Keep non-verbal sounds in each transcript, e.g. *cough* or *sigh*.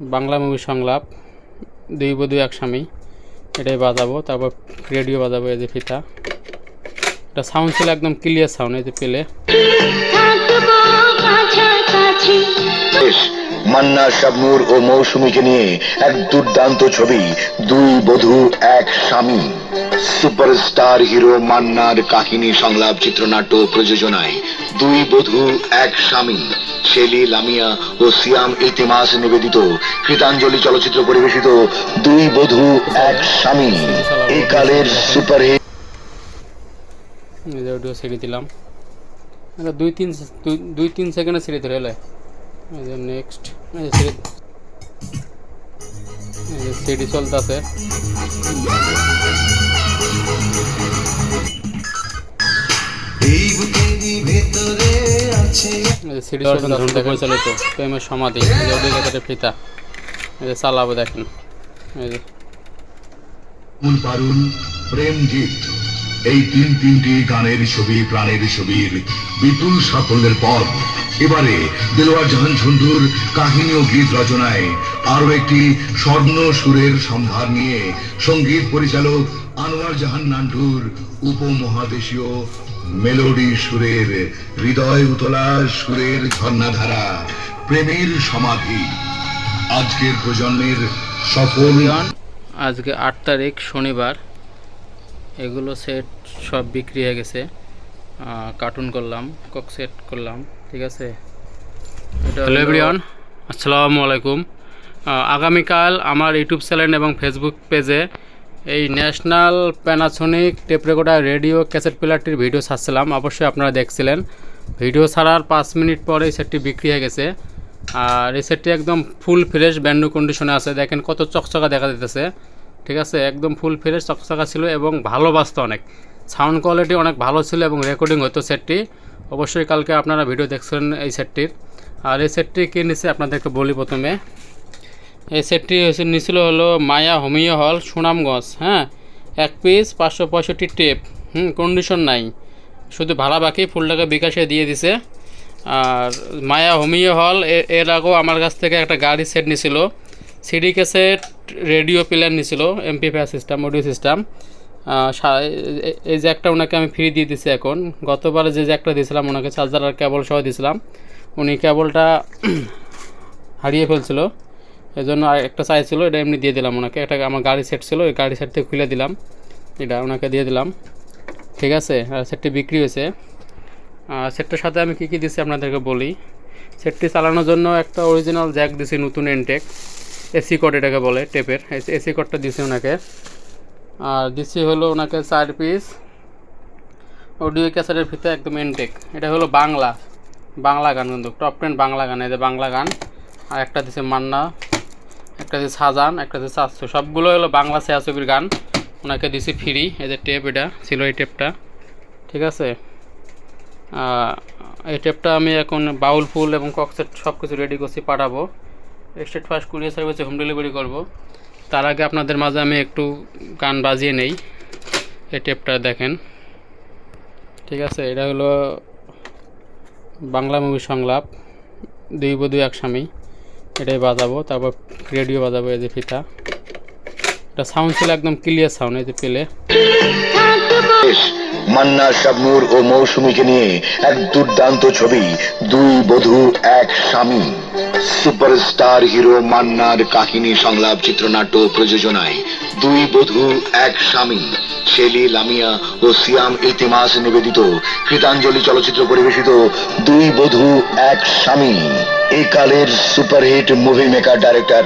Bangla movie সংলাপ, দুই বধু এক স্বামী, এটাই বাজাবো, তারপর রেডিও বাজাবো, এই যে ফিতা। এটা সাউন্ড ছিল একদম ক্লিয়ার সাউন্ড এই যে পেলে। মান্না, শাবনুর ও মৌসুমীকে নিয়ে এক দুর্দান্ত ছবি, দুই বধূ, এক স্বামী। সুপারস্টার হিরো মান্নার কাহিনী সংলাপ, চিত্রনাট্য প্রযোজনায় দুই বধূ, এক স্বামী, শেলি, লামিয়া ও সিয়াম ইতিমাস নিবেদিত, কৃতাঞ্জলি চলচ্চিত্র পরিবেশিত দুই বধূ, এক স্বামী। এই কালের সুপারহিট ছেড়ে দিলাম। এটা দুই তিন দুই- তিন সেকেন্ডে ছেড়ে নেক্সট সিডি পরিচালিত প্রেমের সমাধি এই যে ফিতা এই যে চালাবো দেখেন। এই যে। পারুল প্রেম গীত এই তিন তিনটি গানের ছবি প্রাণের ছবির বিপুল সাফল্যের পর এবারে দেলোয়ার জাহান ঝন্টুর কাহিনী ও গীত রচনায় আরও একটি স্বর্ণ সুরের সম্ভার নিয়ে সংগীত পরিচালক আনোয়ার জাহান নান্টুর উপমহাদেশীয় মেলোডি সুরের হৃদয় উতলা সুরের ঝর্ণাধারা প্রেমের সমাধি। আজকের প্রজন্মের সফল গান। আজকে আট তারিখ শনিবার। এগুলো সেট সব বিক্রি হয়ে গেছে। কার্টুন করলাম কক সেট করলাম ঠিক আছে? হ্যালো এভরিওয়ান আসসালামু আলাইকুম। আগামীকাল আমার ইউটিউব চ্যানেল এবং ফেসবুক পেজে এই national Panasonic tape recorder radio cassette প্লেয়ারটির video ছাড়ছিলাম, অবশ্যই আপনারা দেখছিলেন। ভিডিও ছাড়ার পাঁচ মিনিট পরে এই সেটটি বিক্রি হয়ে গেছে। আর এই সেটটি একদম ফুল ফ্রেশ ব্যান্ডু কন্ডিশনে আছে। দেখেন কত চকচকা দেখা যেতেছে ঠিক আছে? একদম ফুল ফ্রেশ চকচকা ছিল এবং ভালো বাজতো অনেক। সাউন্ড কোয়ালিটি অনেক ভালো ছিল এবং রেকর্ডিং হতো সেটটি। অবশ্যই কালকে আপনারা ভিডিও দেখছিলেন এই সেটটির। আর এই সেটটি কে নিছে আপনাদেরকে বলি প্রথমে। এই সেটটি নিছিল হলো মায়া হোমিও হল, সুনামগঞ্জ হ্যাঁ? এক পিস, পাঁচশো পঁয়ষট্টি টেপ, হুম কন্ডিশন নাই। শুধু ভাড়া বাকি ফুল টাকা বিকাশে দিয়ে দিছে। আর মায়া হোমিও হল এর আগেও আমার কাছ থেকে একটা গাড়ি সেট নিছিল। সিডি ক্যাসেট, রেডিও প্লেয়ার নিছিল এমপি ফায়ার সিস্টেম, অডিও সিস্টেম। এই জ্যাকটা ওনাকে আমি ফ্রি দিয়ে দিছি এখন। গতবারে যে জ্যাকটা দিয়েছিলাম ওনাকে চার্জার আর কেবল সহ দিয়েছিলাম উনি কেবলটা *clears throat* হারিয়ে ফেলছিল। এই জন্য আর একটা চাইছিল এটা এমনি দিয়ে দিলাম ওনাকে। একটা আমার গাড়ি সেট ছিল, ওই গাড়ি সেট থেকে খুলে দিলাম। এটা ওনাকে দিয়ে দিলাম। ঠিক আছে? আর সেটটি বিক্রি হয়েছে। আর সেটটার সাথে আমি কী কী দিচ্ছি আপনাদেরকে বলি। সেটটি চালানোর জন্য একটা অরিজিনাল জ্যাক দিছি, নতুন এনটেক এসি কোড এটাকে বলে টেপের এসি কোডটা দিছি ওনাকে। আর দিচ্ছি হলো ওনাকে চার পিস অডিও ক্যাসেটের ভিতরে একদম এনটেক এটা হলো বাংলা। বাংলা গান কিন্তু টপ টেন বাংলা গান, এই যে বাংলা গান। আর একটা দিছে মান্না। একটা দিছে সাজান, একটা দিছে চারশো সবগুলো হলো বাংলা সেয়াছবির গান। ওনাকে দিছি ফ্রি এই যে টেপ এটা, ছিল এই টেপটা ঠিক আছে? এই টেপটা আমি এখন বাউল, ফুল এবং ককসেট সব কিছু রেডি করছি, পাঠাবো। স্টেট ফার্স্ট কুরিয়ার সার্ভিসে হোম ডেলিভারি করব। তার আগে আপনাদের মাঝে আমি একটু গান বাজিয়ে নেই। এই টেপটা দেখেন। ঠিক আছে? এটা হলো বাংলা মুভি সংলাপ, দুই বধূ, এক স্বামী। এটাই বাজাবো, তারপর রেডিও বাজাবো, এই যে ফিতা। এটা সাউন্ড ছিল একদম ক্লিয়ার সাউন্ড এই যে পেলে। মান্না, শাবনুর ও মৌসুমীকে নিয়ে এক দুর্দান্ত ছবি, দুই বধূ, এক স্বামী। সুপারস্টার হিরো মান্নার কাহিনী সংলাপ, চিত্রনাট্য প্রযোজনায় দুই বধূ এক স্বামী শেলি লামিয়া ও সিয়াম ইতিমাস নিবেদিত। কৃতাঞ্জলি চলচ্চিত্র পরিবেশিত দুই বধূ এক স্বামী। এই কালের superhit movie maker director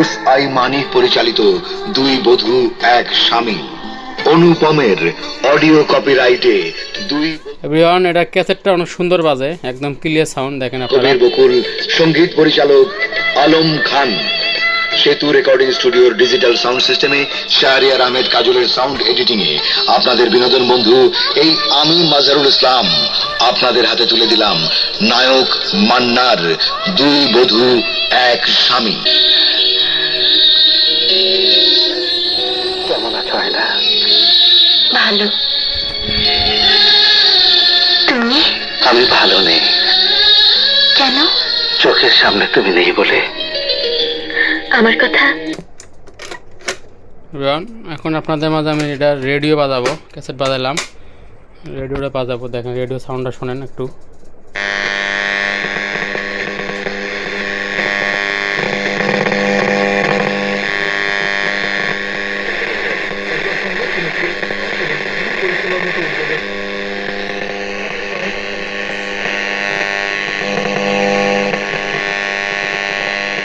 F I Manik পরিচালিত দুই বধূ এক স্বামী। অনুপমের অডিও কপিরাইটে দুই এভরিওয়ান এটা ক্যাসেটটা অনেক সুন্দর বাজে একদম ক্লিয়ার সাউন্ড দেখেন আপনারা। বকুল সংগীত পরিচালক আলম খান। সেতু রেকর্ডিং স্টুডিওর ডিজিটাল সাউন্ড সিস্টেমে শাহরিয়ার আহমেদ কাজলের সাউন্ড এডিটিং এ আপনাদের বিনোদন বন্ধু এই আমি মাজারুল ইসলাম আপনাদের হাতে তুলে দিলাম নায়ক মান্নার দুই বধূ এক স্বামী। কেমন আছো আয়লা ভালো। তুমি? আমি ভালো নেই। কেন? চোখের সামনে তুমি নেই বলে আমার কথা। এখন আপনাদের মাঝে আমি এটা রেডিও বাজাবো, ক্যাসেট বাজালাম। রেডিওটা বাজাবো, দেখেন, রেডিও সাউন্ডটা শোনেন একটু।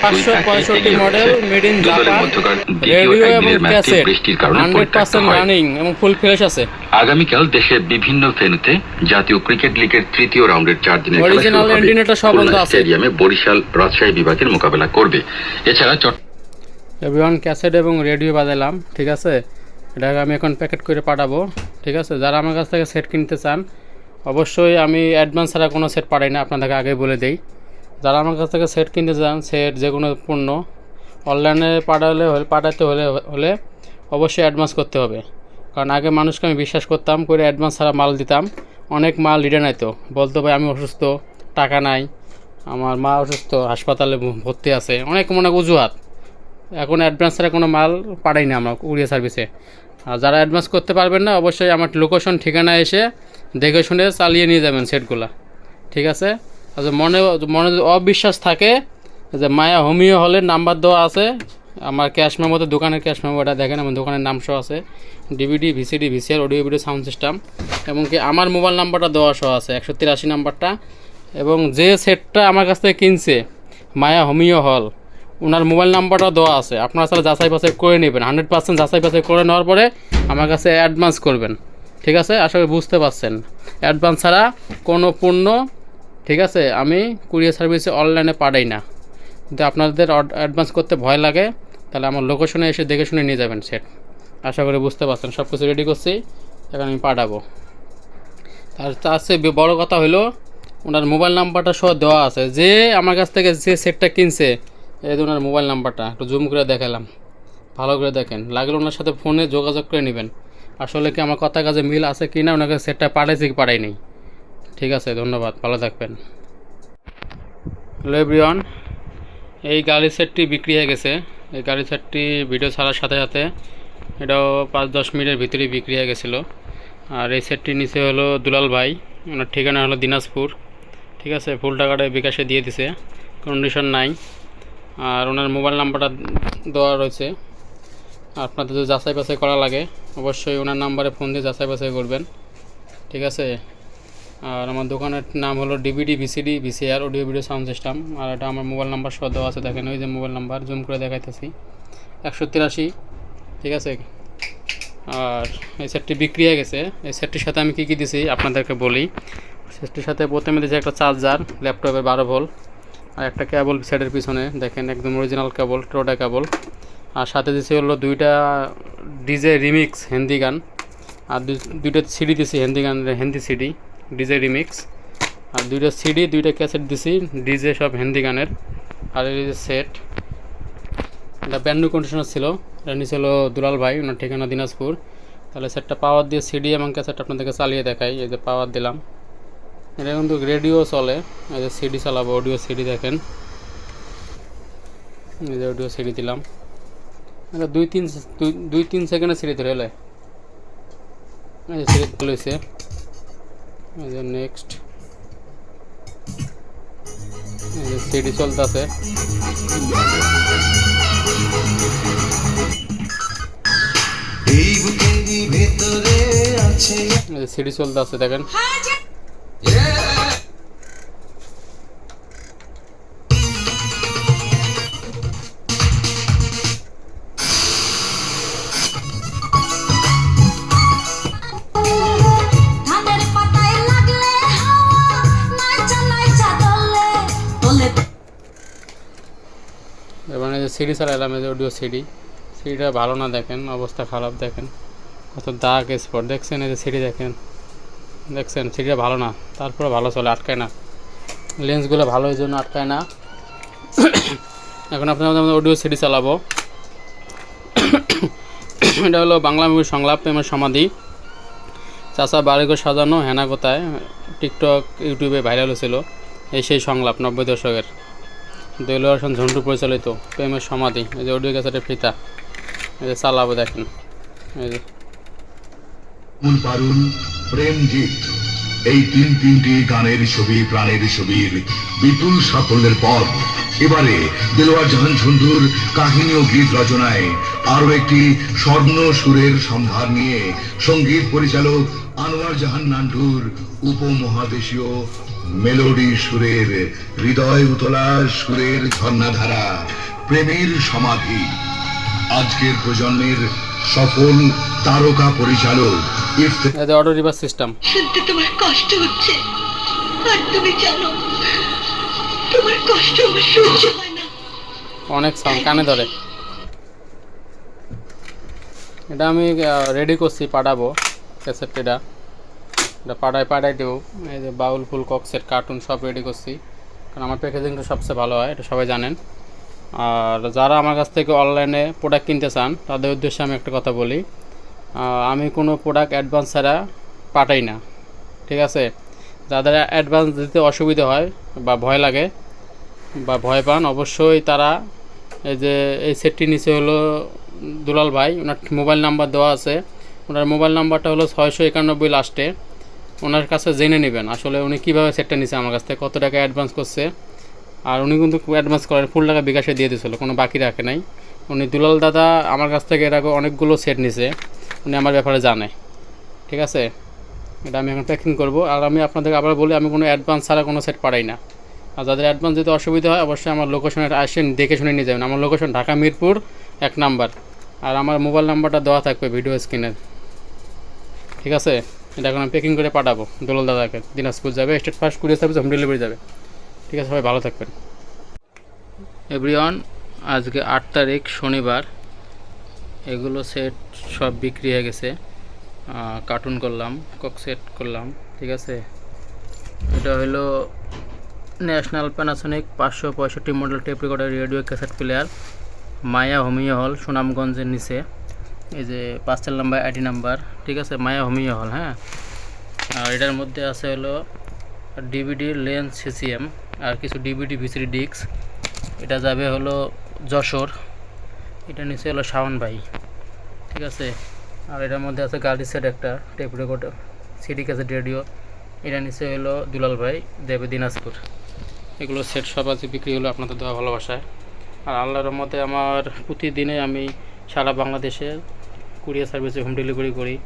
পাঁচশো পঁয়ষট্টি model made in Japan radio এবং ক্যাসেট হান্ড্রেড পার্সেন্ট রানিং এবং ফুল ফ্রেশ আছে। আগামীকাল দেশের বিভিন্ন ভেন্যুতে জাতীয় ক্রিকেট লিগের তৃতীয় রাউন্ডের চার দিনের খেলা Original শুরু সব আছে। স্টেডিয়ামে বরিশাল রাজশাহী বিভাগের মোকাবেলা করবে। এছাড়া চট্ট এভরিওয়ান ক্যাসেট এবং রেডিও বাজালাম ঠিক আছে? এটাকে আমি এখন প্যাকেট করে পাঠাবো ঠিক আছে? যারা আমার কাছ থেকে সেট কিনতে চান অবশ্যই আমি অ্যাডভান্স ছাড়া কোনো সেট পাঠাই না আপনাদেরকে আগে বলে দেই। যারা আমার কাছ থেকে সেট কিনতে চান সেট যে কোনো পণ্য অনলাইনে পাঠালে হলে, পাঠাতে হলে হলে অবশ্যই অ্যাডভান্স করতে হবে। কারণ আগে মানুষকে আমি বিশ্বাস করতাম, করে অ্যাডভান্স ছাড়া মাল দিতাম। অনেক মাল রিটার্ন আইতো। বলতো, ভাই, আমি অসুস্থ, টাকা নাই, আমার মা অসুস্থ, হাসপাতালে ভর্তি আছে। অনেক মনে অজুহাত। এখন অ্যাডভান্স ছাড়া কোনো মাল পাঠাই না আমরা কুরিয়ার সার্ভিসে আর যারা অ্যাডভান্স করতে পারবেন না, অবশ্যই আমার লোকেশন ঠিকানা এসে দেখে শুনে চালিয়ে নিয়ে যাবেন সেটগুলা ঠিক আছে? আচ্ছা মনে মনে যদি অবিশ্বাস থাকে যে মায়া হোমিও হলের নাম্বার দেওয়া আছে। আমার ক্যাশ মেমোতে, দোকানের ক্যাশ মেমোটা দেখেন, আমার দোকানের নাম সহ আছে। DVD, VCD, VCR, audio video, sound system. এবং কি আমার মোবাইল নাম্বারটা দেওয়া সহ আছে, একশো তিরাশি নাম্বারটা। এবং যে সেটটা আমার কাছ থেকে কিনছে, মায়া হোমিও হল ওনার মোবাইল নাম্বারটা দেওয়া আছে। আপনারা তাহলে যাচাই বাছাই করে নেবেন। হান্ড্রেড পার্সেন্ট যাচাই বাছাই করে নেওয়ার পরে আমার কাছে অ্যাডভান্স করবেন। ঠিক আছে? আশা করি বুঝতে পারছেন। অ্যাডভান্স ছাড়া কোনো পণ্য ঠিক আছে, আমি কুরিয়ার সার্ভিসে অনলাইনে পাঠাই না। কিন্তু আপনাদের অ্যাডভান্স করতে ভয় লাগে, তাহলে আমার লোকেশনে এসে দেখে শুনে নিয়ে যাবেন সেট। আশা করি বুঝতে পারছেন সব কিছু রেডি করছি, এখন আমি পাঠাবো। আর তার চেয়ে বড় কথা হলো ওনার মোবাইল নাম্বারটা সহ দেওয়া আছে। যে আমার কাছ থেকে যে সেটটা কিনছে, এই যে ওনার মোবাইল নাম্বারটা, একটু জুম করে দেখালাম। ভালো করে দেখেন, লাগলে ওনার সাথে ফোনে যোগাযোগ করে নেবেন। আসলে কি আমার কথা কাজে মিল আছে কি না ওনাকে সেটটা পাঠাইছে কি পাঠাই নেই ঠিক আছে, ধন্যবাদ, ভালো থাকবেন। এভরিওয়ান, এই গাড়ি সেটটি বিক্রি হয়ে গেছে। এই গাড়ি সেটটি ভিডিও ছাড়ার সাথে সাথে এটাও পাঁচ দশ মিনিটের ভিতরে বিক্রি হয়ে গেছিল। আর এই সেটটি নিচে হলো দুলাল ভাই, ওনার ঠিকানা হলো দিনাজপুর। ঠিক আছে, ফুল টাকাটা বিকাশে দিয়ে দিছে কন্ডিশন নাই। আর ওনার মোবাইল নাম্বারটা দেওয়া রয়েছে। আপনাদের যদি যাচাই বাছাই করা লাগে, অবশ্যই ওনার নাম্বারে ফোন দিয়ে যাচাই বাছাই করবেন। ঠিক আছে? আর আমার দোকানের নাম হলো DVD VCD VCR audio video sound system আর এটা আমার মোবাইল নাম্বার সহ দেওয়া আছে, দেখেন, ওই যে মোবাইল নাম্বার জুম করে দেখাইতেছি। একশো তিরাশি, ঠিক আছে? আর এই সেটটি বিক্রি হয়ে গেছে। এই সেটটির সাথে আমি কী কী দিছি, আপনাদেরকে বলি। সেটটির সাথে প্রথমে দিয়েছি একটা চার্জার ল্যাপটপে বারো ভোল্ট আর একটা কেবল সেটের পিছনে, দেখেন, একদম অরিজিনাল কেবল টোটা কেবল আর সাথে দিয়েছি হলো দুইটা ডিজে রিমিক্স হিন্দি গান আর দুই- দুইটা সিডি দিছি হিন্দি গানের হিন্দি সিডি ডিজে রিমিক্স। আর দুইটা সিডি দুইটা ক্যাসেট দিছি ডিজে সব হিন্দি গানের। আর এই সেট এটা ব্যান্ড কন্ডিশনার ছিল। এটা নিচে দুলাল ভাই, ওনার ঠিকানা দিনাজপুর। তাহলে সেটটা পাওয়ার দিয়ে সিডি এবং ক্যাসেট আপনাদেরকে চালিয়ে দেখাই, এই যে পাওয়ার দিলাম। এটা কিন্তু রেডিও চলে, এই যে সিডি চালাবো অডিও সিডি দেখেন। এই যে অডিও সিডি দিলাম। এটা দুই তিন দুই তিন সেকেন্ডে সিডি ধরে এলে। সিডি লইছে এই যে নেক্সট এই যে সিডি চলতেছে। এই বুকেরই ভেতরে আছে সিডি চলতেছে দেখেন। সিডি এই যে অডিও সিডি। সিডিটা ভালো না দেখেন, অবস্থা খারাপ দেখেন। কত দাগ স্পট দেখছেন এই যে সিডি দেখেন? দেখছেন, সিডিটা ভালো না, তারপরে ভালো চলে, আটকায় না। লেন্সগুলো ভালো এই জন্য আটকায় না। এখন আপনার অডিও সিডি চালাবো। এটা হলো বাংলা মুভির সংলাপ, প্রেমের সমাধি। চাচা বাড়িঘর সাজানো, হেনা কোথায়? টিকটক ইউটিউবে ভাইরাল হয়েছিল, এই সেই সংলাপ, নব্বই দশকের। দেলোয়ার ঝন্টু পরিচালিত, প্রেমের সমাধি। এই যে অডিও ক্যাসেটের ফিতা, এই যে চালাবো দেখেন। এই যে। প্রেমজিৎ, এই তিন তিনটি গানের ছবি, প্রাণের ছবির বিপুল সাফল্যের পর এবারে দেলোয়ার জাহান ঝন্টুর কাহিনী ও গীত রচনায় আরও একটি স্বর্ণ সুরের সম্ভার নিয়ে সংগীত পরিচালক আনোয়ার জাহান নান্টুর উপমহাদেশীয় মেলোডি সুরের হৃদয় উতলা সুরের ঝর্ণাধারা প্রেমের সমাধি। আজকের প্রজন্মের সফল তারকা পরিচালক অটো রিভার সিস্টেম শুনতে তোমার কষ্ট হচ্ছে। আর তুমি জানো তোমার কষ্ট আমার সহ্য হয় না। অনেক সাউন্ড কানে ধরে। এটা আমি রেডি করছি পাঠাবো ক্যাসেট পাড়ায় পাঠাই দেবো। এই যে বাউল ফুল কক্সের কার্টুন সব রেডি করছি। কারণ আমার প্যাকেজিংটা সবচেয়ে ভালো হয়, এটা সবাই জানেন। আর যারা আমার কাছ থেকে অনলাইনে প্রোডাক্ট কিনতে চান, তাদের উদ্দেশ্যে আমি একটা কথা বলি। আমি কোনো প্রোডাক্ট অ্যাডভান্স ছাড়া পাঠাই না, ঠিক আছে? যাদের অ্যাডভান্স দিতে অসুবিধা হয় বা ভয় লাগে বা ভয় পান, অবশ্যই তারা এই যে, এই সেটটি নিচে হলো দুলাল ভাই। ওনার মোবাইল নাম্বার দেওয়া আছে। ওনার মোবাইল নাম্বারটা হলো ছয়শো একানব্বই লাস্টে ওনার কাছে জেনে নেবেন আসলে উনি কীভাবে সেটটা নিছে আমার কাছ থেকে, কত টাকা অ্যাডভান্স করছে। আর উনি কিন্তু অ্যাডভান্স করেন ফুল টাকা বিকাশে দিয়ে দিয়েছিল, কোনো বাকি রাখে নাই। উনি দুলাল দাদা আমার কাছ থেকে এর আগে অনেকগুলো সেট নিছে, উনি আমার ব্যাপারে জানে। ঠিক আছে? এটা আমি এখন প্যাকিং করব। আর আমি আপনাদের আবার বলি, আমি কোনো অ্যাডভান্স ছাড়া কোনো সেট পাঠাই না। আর যাদের অ্যাডভান্স যদি অসুবিধা হয়, অবশ্যই আমার লোকেশনে আসেন, দেখে শুনে নিয়ে যাবেন। আমার লোকেশন ঢাকা মিরপুর, এক নাম্বার। আর আমার মোবাইল নাম্বারটা দেওয়া থাকবে ভিডিও স্ক্রিনের ঠিক আছে? এটা এখন আমি প্যাকিং করে পাঠাবো দোলাল দাদাকে। দিনাজপুর যাবে state first courier service home delivery যাবে। ঠিক আছে, সবাই ভালো থাকবেন। এভরিওয়ান আজকে আট তারিখ, শনিবার। এগুলো সেট সব বিক্রি হয়ে গেছে। কার্টুন করলাম কক সেট করলাম, ঠিক আছে? এটা হলো ন্যাশনাল প্যানাসনিক পাঁচশো পঁয়ষট্টি model tape recorder radio cassette player Maya homeo hall, সুনামগঞ্জের নিচে। এই যে পাঁচটার নাম্বার আইডি নাম্বার ঠিক আছে? মায়া হোমিও হল হ্যাঁ? আর এটার মধ্যে আছে হলো ডিভিডি লেন্স সিসিএম আর কিছু ডিভিডি ভিসিডি ডিস্ক এটা যাবে হলো যশোর। এটা নিচে হলো শাওন ভাই, ঠিক আছে? আর এটার মধ্যে আছে গাড়ি সেট একটা tape record CD cassette radio এটা নিচে হলো দুলাল ভাই, দেবে দিনাজপুর। এগুলো সেট সব আছে বিক্রি হলো আপনাদের দেওয়া ভালোবাসায়। আর আল্লাহর মতে আমার প্রতিদিনে আমি সারা বাংলাদেশে কুরিয়ার সার্ভিসে হোম ডেলিভারি করি।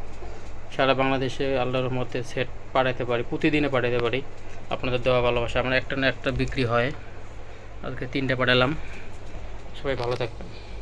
সারা বাংলাদেশে আল্লাহর মতে সেট পাঠাতে পারি, প্রতিদিনে পাঠাতে পারি। আপনাদের দেওয়া ভালোবাসা। আমার একটা না একটা বিক্রি হয়। আজকে তিনটে পাঠালাম। সবাই ভালো থাকবেন।